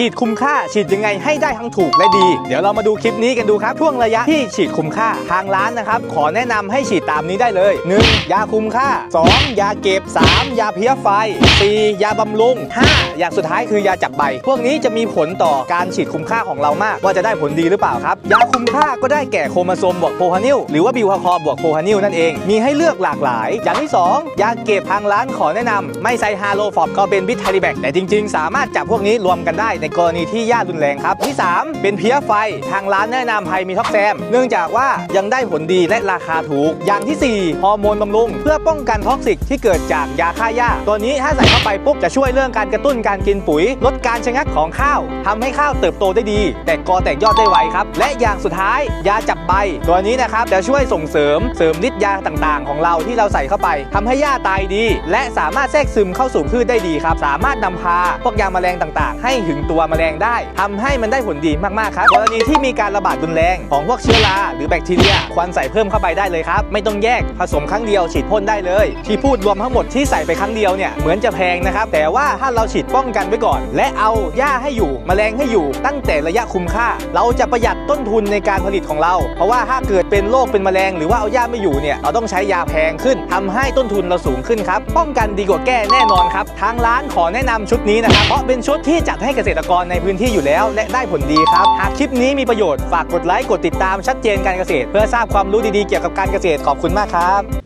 ฉีดคุ้มค่า ฉีดยังไงให้ได้ทั้งถูกและดี เดี๋ยวเรามาดูคลิปนี้กันดูครับช่วงระยะที่ฉีดคุ้มค่าทางร้านนะครับขอแนะนำให้ฉีดตามนี้ได้เลย 1. ยาคุ้มค่า 2. ยาเก็บ 3. ยาเพี้ยไฟ 4. ยาบำรุง 5. อย่างสุดท้ายคือยาจับใบ พวกนี้จะมีผลต่อการฉีดคุ้มค่าของเรามาก ว่าจะได้ผลดีหรือเปล่าครับ ยาคุ้มค่าก็ได้แก่โครโมโซมบวกโพฮานิลหรือว่าบิวฮาคอบวกโพฮานิลนั่นเองมีให้เลือกหลากหลาย อย่างที่ 2 ยาเก็บทางร้านขอแนะนำไม่ใส่ฮาโลฟอบก็เป็นบิทไทริแบกแต่จริง ๆ สามารถจับพวกนี้รวมกันได้ในกรณีที่ย่ารุนแรงครับ ที่ 3 เป็นเพี้ยไฟทางร้านแนะนำไฮมีท็อกแซม เนื่องจากว่ายังได้ผลดีและราคาถูก อย่างทีสี่ 4 ฮอร์โมนบำรุง เพื่อป้องกันท็อกซิกที่เกิดจากยาฆ่าหญ้า ตัวนี้ถ้าใส่เข้าไปปุ๊บจะช่วยเรื่องการกระตุ้นการกินปุ๋ย ลดการชะงักของข้าวทำให้ข้าวเติบโตได้ดี แตกกอแตกยอดได้ไวครับ และอย่างสุดท้ายยาจับใบ ตัวนี้นะครับจะช่วยส่งเสริมเสริมฤทธิ์ยาต่างๆ ของเราที่เราใส่เข้าไปทำให้หญ้าตายดี และสามารถแทรกซึมเข้าสู่พืชได้ดีครับ สามารถนำพาพวกยาแมลงต่างๆ ให้ถึงตัวแมลงได้ทำให้มันได้ผลดีมากๆครับกรณีที่มีการระบาดรุนแรงของพวกเชื้อราหรือแบคทีเรียควรใส่เพิ่มเข้าไปได้เลยครับ ไม่ต้องแยกผสมครั้งเดียวฉีดพ่นได้เลย ที่พูดรวมทั้งหมดที่ใส่ไปครั้งเดียวเนี่ยเหมือนจะแพงนะครับแต่ว่าถ้าเราฉีดป้องกันไว้ก่อน และเอาหญ้าให้อยู่แมลงให้อยู่ ตั้งแต่ระยะคุ้มค่า เราจะประหยัดต้นทุนในการผลิตของเรา เพราะว่าถ้าเกิดเป็นโรคเป็นแมลง หรือว่าเอาหญ้าไม่อยู่เนี่ยเราต้องใช้ยาแพงขึ้นทำให้ต้นทุนเราสูงขึ้นครับป้องกันดีกว่าแก้แน่นอนครับทางร้านขอแนะนำชุดนี้นะครับเพราะเป็นชุดที่จัดให้เกษตรกรในพื้นที่อยู่แล้ว และได้ผลดีครับ หากคลิปนี้มีประโยชน์ฝากกดไลค์กดติดตามชัดเจนการเกษตร เพื่อทราบความรู้ดีๆเกี่ยวกับการเกษตรขอบคุณมากครับ